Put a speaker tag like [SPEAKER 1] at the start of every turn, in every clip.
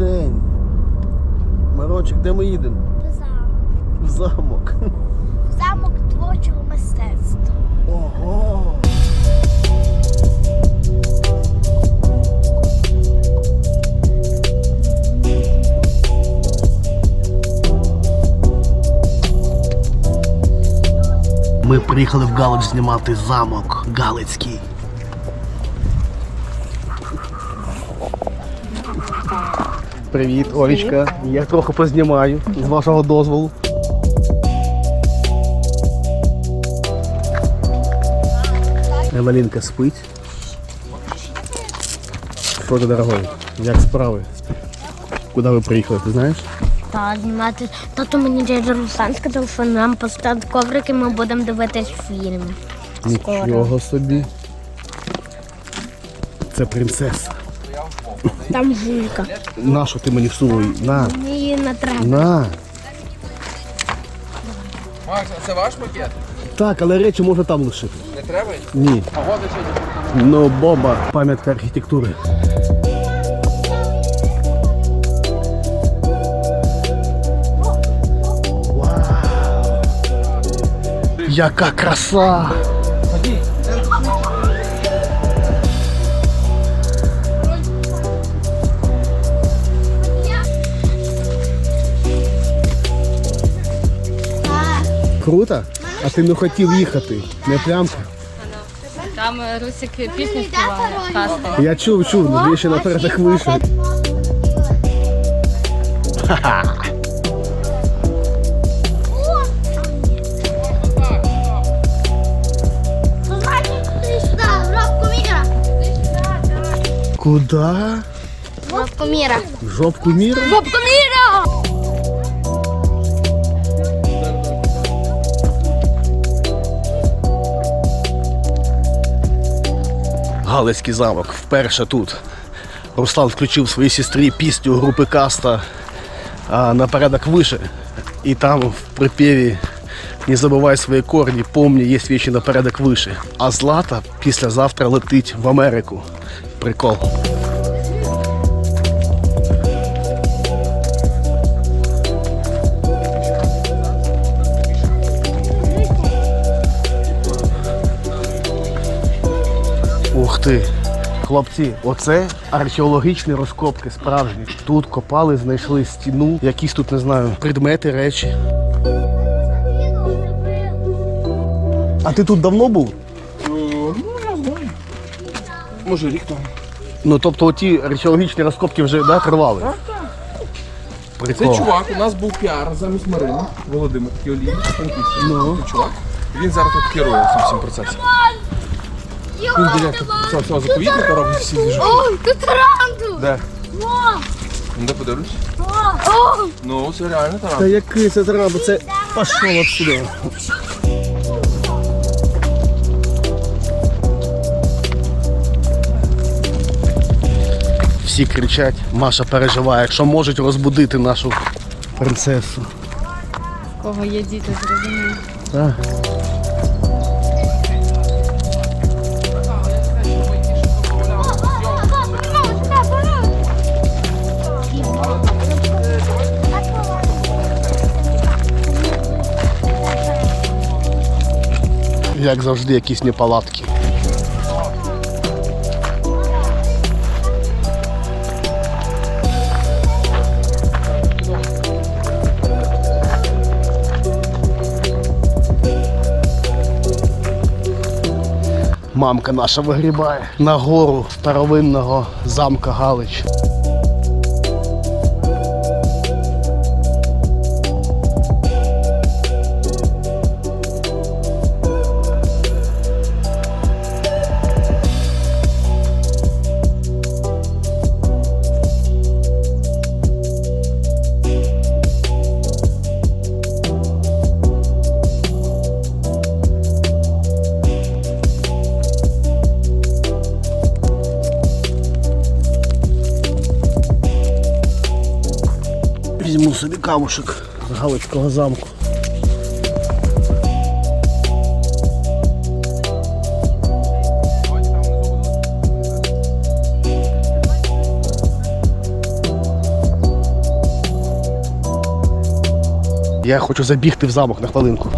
[SPEAKER 1] день. Мирончик, де ми їдемо?
[SPEAKER 2] Замок.
[SPEAKER 1] В замок.
[SPEAKER 2] Замок творчого мистецтва.
[SPEAKER 1] Ого! Ми приїхали в Галич знімати замок Галицький. Привіт, Олечка. Я трохи познімаю з вашого дозволу. Евелінка спить. Що ти, дорогой? Як справи? Куди ви приїхали, ти знаєш?
[SPEAKER 2] Так, знімати. Тато мені дядя Руслан сказав, що нам поставить коврик і ми будемо дивитись фільм.
[SPEAKER 1] Нічого собі. Це принцеса.
[SPEAKER 2] Там жулька.
[SPEAKER 1] На що ти мені всунули? На,
[SPEAKER 2] Мені її не треба.
[SPEAKER 1] на.
[SPEAKER 3] Макс, а це ваш пакет?
[SPEAKER 1] Так, але речі можна там лишити.
[SPEAKER 3] Не треба?
[SPEAKER 1] Ні.
[SPEAKER 3] А вода сьогодні.
[SPEAKER 1] Ну, бомба, пам'ятка архітектури. Яка краса! Круто? А ти не хотів їхати, не плямка?
[SPEAKER 4] Там е, Русик пісню співає.
[SPEAKER 1] Я чув, чув, ну ще наперед так вийшов. Куда?
[SPEAKER 2] Жопку міра.
[SPEAKER 1] В жопку міра?
[SPEAKER 2] Жопку міра!
[SPEAKER 1] Галицький замок, вперше тут. Руслан включив своїй сестрі пісню групи Каста на порядок вище. І там в прип'єві, не забувай свої корні, помні, є вічі на порядок вище. А Злата післязавтра летить в Америку. Прикол. Ти! Хлопці, оце археологічні розкопки справжні. Тут копали, знайшли стіну, якісь тут, не знаю, предмети, речі. А ти тут давно був? Я знаю.
[SPEAKER 3] Може рік тому.
[SPEAKER 1] Ну тобто оті археологічні розкопки вже да, тривали?
[SPEAKER 3] Це
[SPEAKER 1] Прикол.
[SPEAKER 3] чувак, у нас був піар замість Марини. Володимир франківський.
[SPEAKER 1] Ну.
[SPEAKER 3] Це чувак. Він зараз тут керує цим всім процесом. Він директор цього, цього заповідника робить всі двіжки.
[SPEAKER 2] Ой, тут ранту!
[SPEAKER 3] Де? Ну, Де подивлюсь? Ну, це реально
[SPEAKER 1] Та
[SPEAKER 3] таран.
[SPEAKER 1] який це треба? Це пішло отсюди. Всі кричать, Маша переживає, якщо можуть розбудити нашу принцесу.
[SPEAKER 4] У кого є діти, зрозуміло.
[SPEAKER 1] Так. Як завжди, якісь неполадки. Мамка наша вигрібає на гору старовинного замка Галич. камушек Галицького замку. Я хочу забігти в замок на хвилинку.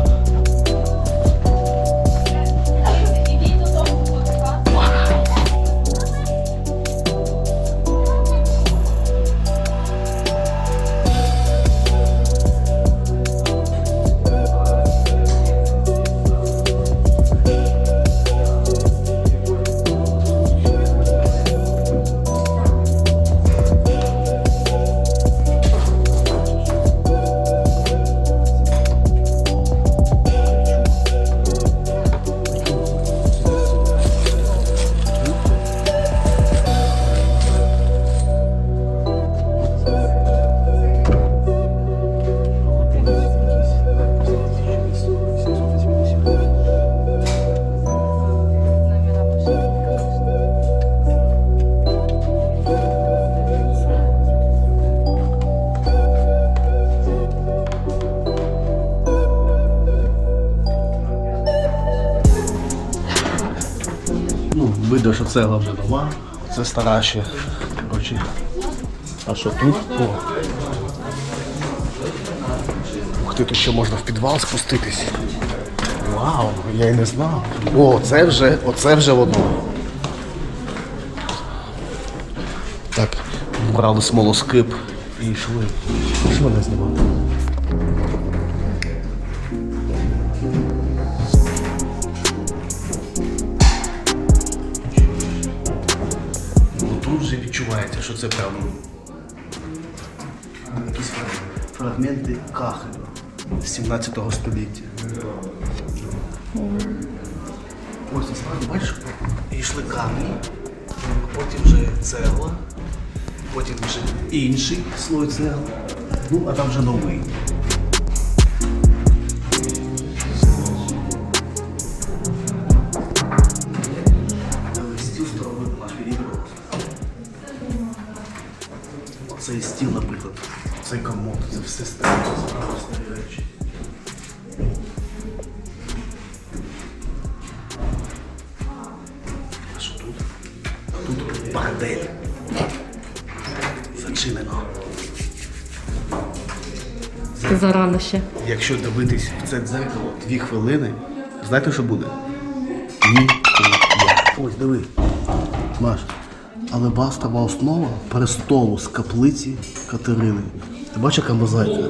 [SPEAKER 1] Цегла вже нова. Це стара ще. Коротше. А що тут? О. Ух ти, тут ще можна в підвал спуститись. Вау, я й не знав. О, це вже, оце вже воно. Так, брали смолоскип і йшли. Що мене знімати? Відчувається, що це прям якісь фрагменти кахелю з 17 століття. Ось насправді бачиш, йшли камені, потім вже цегла, потім вже інший слой цегли, ну а там вже новий. Стіл здоровий наш переброс. Оцей стіл, наприклад, цей комод, це все старі, це старі речі. А що тут? Тут бордель. Зачинено.
[SPEAKER 4] Це зарано ще.
[SPEAKER 1] Якщо дивитись в це дзеркало дві хвилини, знаєте, що буде? Ні. Ось диви. Маш. Алебастрова основа престолу з каплиці Катерини. Ти бачиш, яка мозаїка?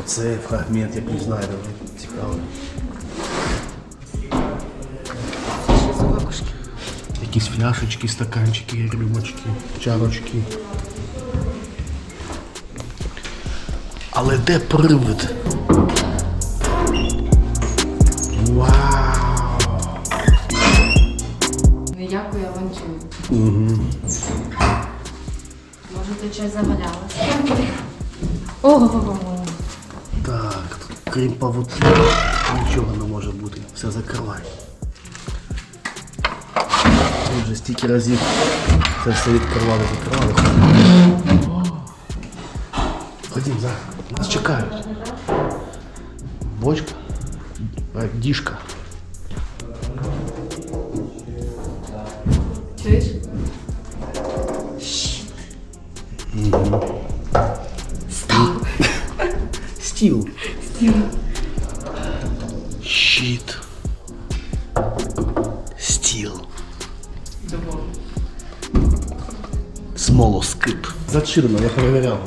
[SPEAKER 1] Оце фрагмент, який знайдено. Цікавий. Якісь фляшечки, стаканчики, рюмочки, чарочки. Але де привид?
[SPEAKER 4] Може, ти щось завалялася? Ого.
[SPEAKER 1] Так, тут крім павутки нічого не може бути. Все закривай. Тут вже стільки разів це все відкривали, закривали. Ходім, за. Нас чекають. Бочка. Е, Діжка.
[SPEAKER 4] Чуєш?
[SPEAKER 1] Стіл. Стіл. Щит. Стіл. Смолоскип. Зачинено, я перевіряв.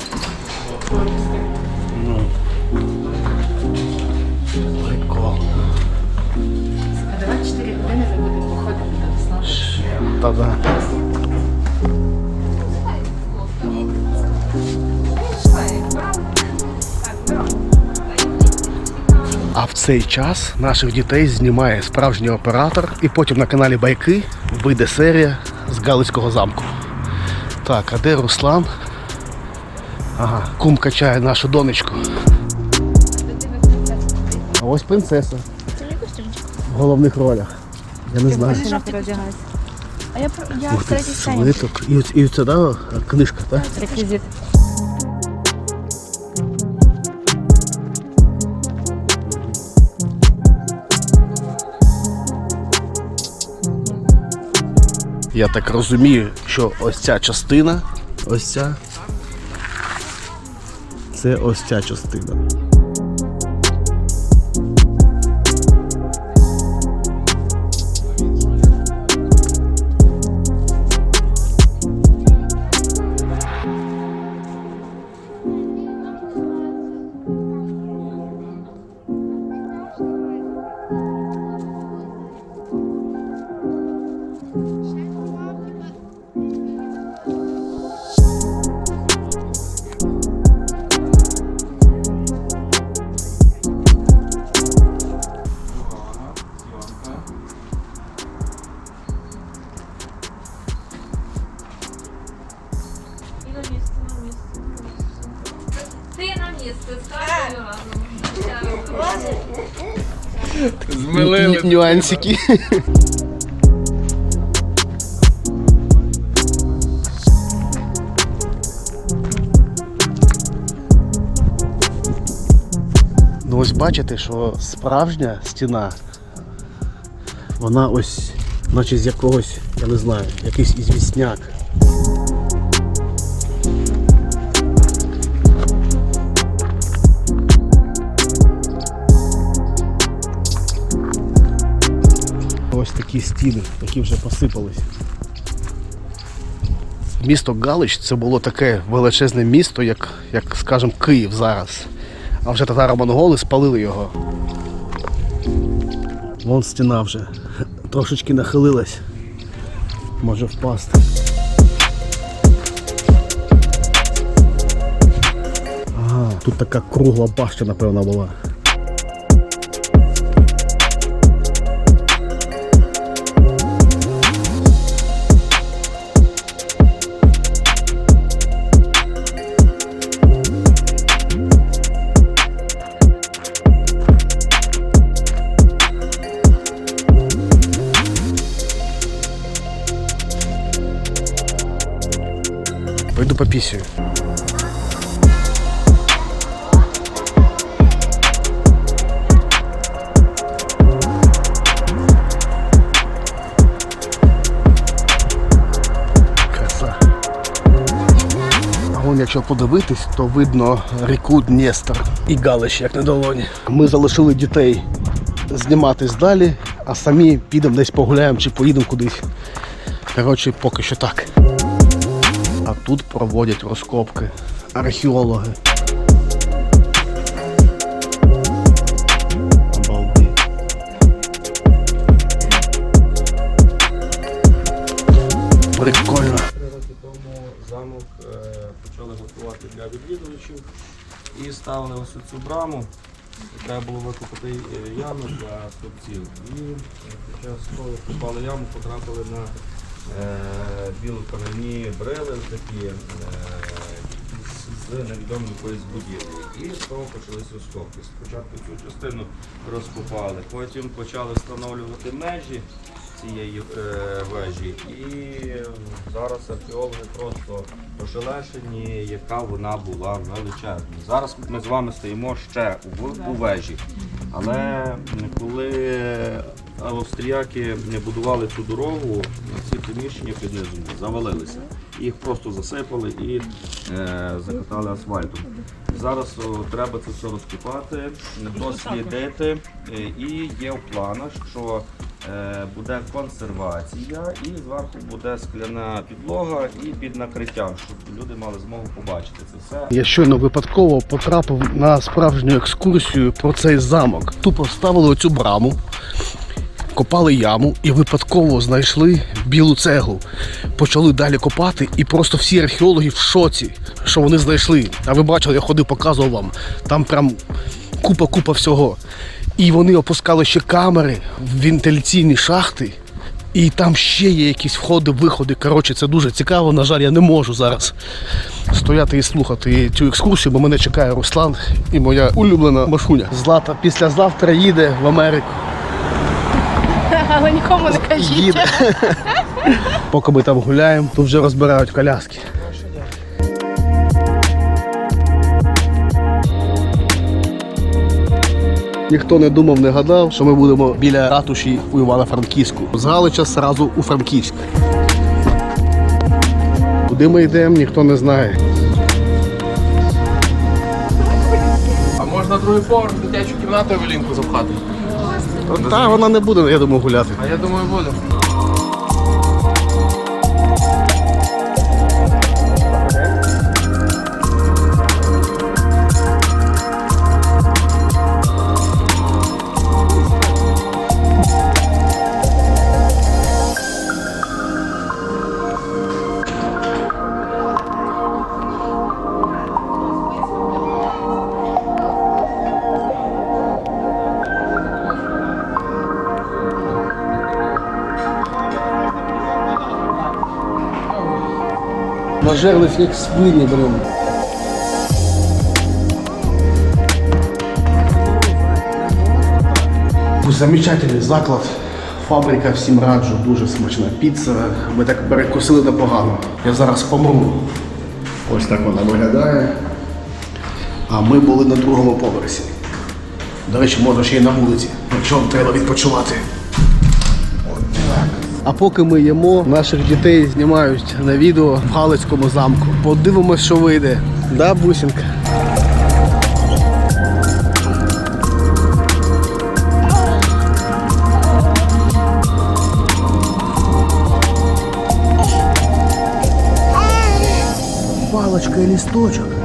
[SPEAKER 1] Цей час наших дітей знімає справжній оператор, і потім на каналі Байки вийде серія з Галицького замку. Так, а де Руслан? Ага, кум качає нашу донечку. А ось принцеса. В головних ролях. Я не знаю.
[SPEAKER 5] А я, я
[SPEAKER 1] Ух
[SPEAKER 5] в третій сцені.
[SPEAKER 1] і це, да, книжка, так?
[SPEAKER 4] Реквізит.
[SPEAKER 1] Я так розумію, що ось ця частина, ось ця, це ось ця частина.
[SPEAKER 3] Змилили.
[SPEAKER 1] Нюансики. Ну ось бачите, що справжня стіна, вона ось, наче з якогось, я не знаю, якийсь ізвісняк. Такі стіни, які вже посипались. Місто Галич це було таке величезне місто, як, як скажімо, Київ зараз. А вже татаро-монголи спалили його. Вон стіна вже трошечки нахилилась. Може впасти. Ага, тут така кругла башта, напевно, була. А якщо подивитись, то видно ріку Дністер і Галич, як на долоні. Ми залишили дітей зніматись далі, а самі підемо десь погуляємо чи поїдемо кудись. Коротше, поки що так. А тут проводять розкопки археологи. Прикольно.
[SPEAKER 6] Три роки тому замок е, почали готувати для відвідувачів і ставили ось цю браму. Треба було викопати е, яму для стовпців. І е, під час того копали яму, потрапили на білокам'яні брили такі е, з невідомої якоїсь будівлі. І з того почалися розкопки. Спочатку цю частину розкопали, потім почали встановлювати межі цієї е, вежі. І зараз археологи просто ошелешені, яка вона була величезна. Зараз ми з вами стоїмо ще у вежі. Але коли австріяки будували цю дорогу, ці приміщення під низом завалилися. Їх просто засипали і е, закатали асфальтом. Зараз о, треба це все розкопати, дослідити. Е, І є в планах, що е, буде консервація і зверху буде скляна підлога і під накриттям, щоб люди мали змогу побачити це все.
[SPEAKER 1] Я щойно випадково потрапив на справжню екскурсію про цей замок. Тупо ставили оцю браму, копали яму і випадково знайшли білу цеглу. Почали далі копати, і просто всі археологи в шоці, що вони знайшли. А ви бачили, я ходив, показував вам. Там прям купа-купа всього. І вони опускали ще камери в вентиляційні шахти. І там ще є якісь входи, виходи. Коротше, це дуже цікаво. На жаль, я не можу зараз стояти і слухати цю екскурсію, бо мене чекає Руслан і моя улюблена Машуня. Злата післязавтра їде в Америку.
[SPEAKER 5] Але нікому не кажіть.
[SPEAKER 1] Поки ми там гуляємо, тут вже розбирають коляски. Ніхто не думав, не гадав, що ми будемо біля ратуші у Івано-Франківську. З Галича сразу у Франківськ. Куди ми йдемо, ніхто не знає.
[SPEAKER 3] на другий поверх дитячу кімнату Евелінку запхати.
[SPEAKER 1] Та вона не буде, я думаю, гуляти.
[SPEAKER 3] А я думаю, буде.
[SPEAKER 1] Нажерлись як свині, блин. Замечательний заклад. Фабрика всім раджу, дуже смачна піца. Ми так перекусили непогано. Я зараз помру. Ось так вона виглядає. А ми були на другому поверсі. До речі, можна ще й на вулиці. Причому треба відпочивати. А поки ми їмо, наших дітей знімають на відео в Галицькому замку. Подивимось, що вийде. Да, бусинка? Палочка і лісточок.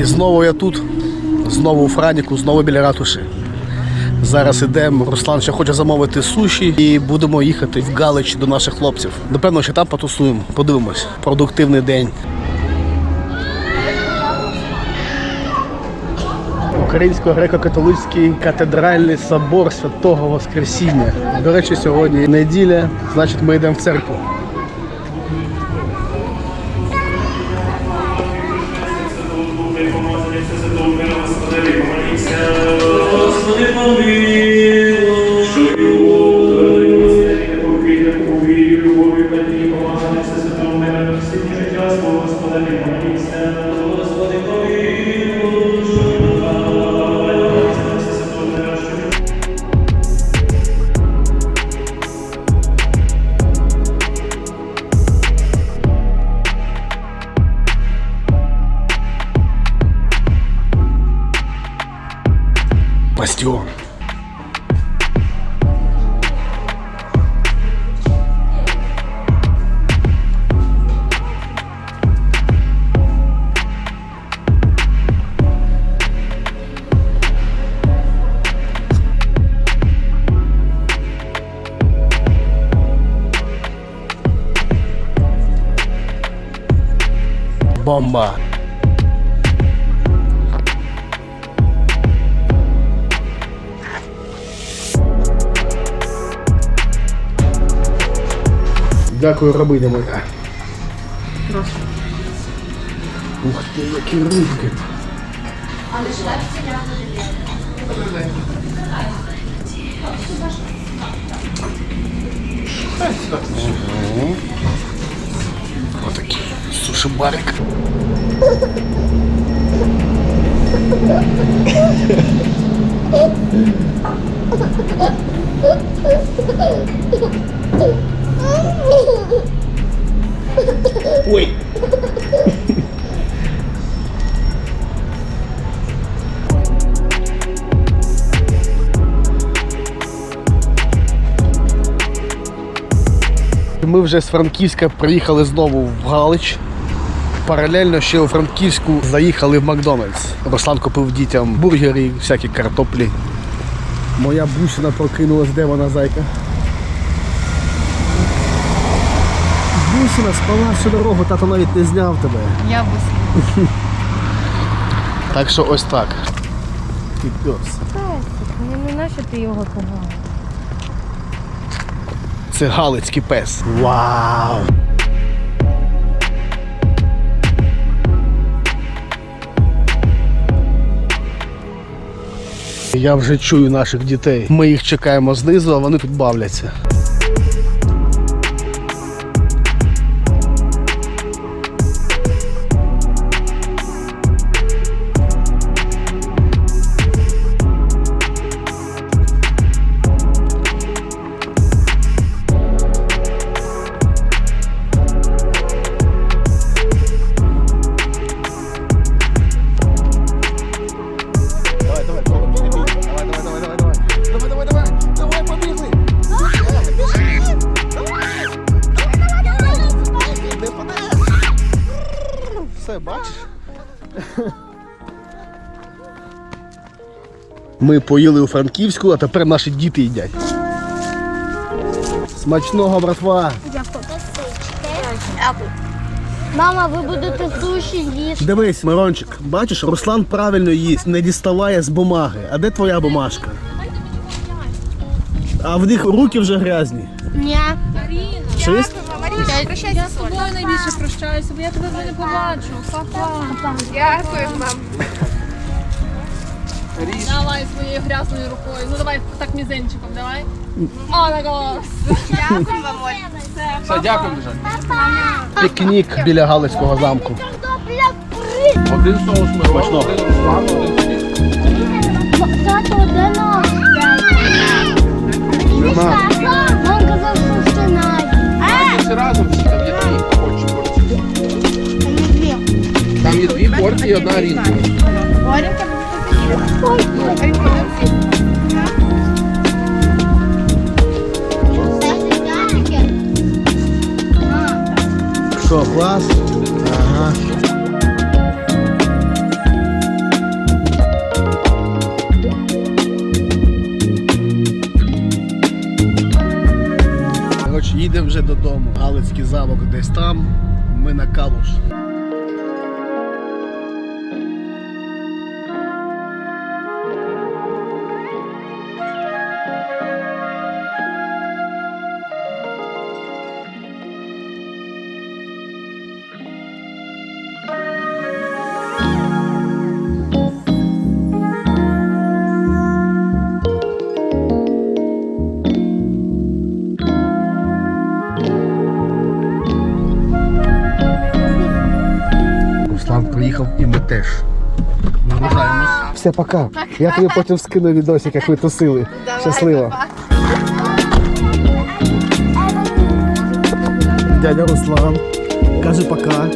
[SPEAKER 1] І знову я тут, знову у Франіку, знову біля ратуші. Зараз ідемо. Руслан ще хоче замовити суші і будемо їхати в Галич до наших хлопців. Напевно, ще там потусуємо. Подивимось. Продуктивний день. Українсько-греко-католицький катедральний собор Святого Воскресіння. До речі, сьогодні неділя, значить ми йдемо в церкву.
[SPEAKER 7] so that it motivates
[SPEAKER 1] them Бомба. Дякую, рабиня моя. Ух ти, які рибки. Ого. Отакий суші-барик. Ой. Ми вже з Франківська приїхали знову в Галич. Паралельно ще у Франківську заїхали в Макдональдс. Руслан купив дітям бургери, всякі картоплі. Моя бусина прокинулась, де вона зайка? Бусина спала всю дорогу, тато навіть не зняв тебе.
[SPEAKER 4] Я бусина.
[SPEAKER 1] Так що ось так. І пес.
[SPEAKER 2] Не нащо ти його пугав?
[SPEAKER 1] Це галицький пес. Вау! Я вже чую наших дітей. Ми їх чекаємо знизу, а вони тут бавляться. грає, бачиш? Ми поїли у Франківську, а тепер наші діти їдять. Смачного, братва!
[SPEAKER 2] Мама, ви будете суші їсти.
[SPEAKER 1] Дивись, Мирончик, бачиш, Руслан правильно їсть, не діставає з бумаги. А де твоя бумажка? А в них руки вже грязні.
[SPEAKER 2] Ні.
[SPEAKER 1] Чист?
[SPEAKER 5] Я з тобою найбільше прощаюся, бо я тебе вже не побачу. Папа.
[SPEAKER 4] Дякую, мам. Давай своєю грязною рукою. Ну давай так мізинчиком, давай. О, так ось. Дякую вам,
[SPEAKER 3] Все, дякую дуже.
[SPEAKER 1] Пікнік біля Галицького замку.
[SPEAKER 3] Один соус ми
[SPEAKER 1] Смачно.
[SPEAKER 3] один Руслан, один тобі.
[SPEAKER 2] Тато, де наш?
[SPEAKER 1] Нема.
[SPEAKER 3] Порції і одна рінка.
[SPEAKER 1] Що, клас? Ага. Їдемо вже додому. Галицький замок десь там. Ми на Калуш. Все, пока. Я тобі потім скину відосик, як ви тусили. Щасливо. Дядя Руслан. Каже пока.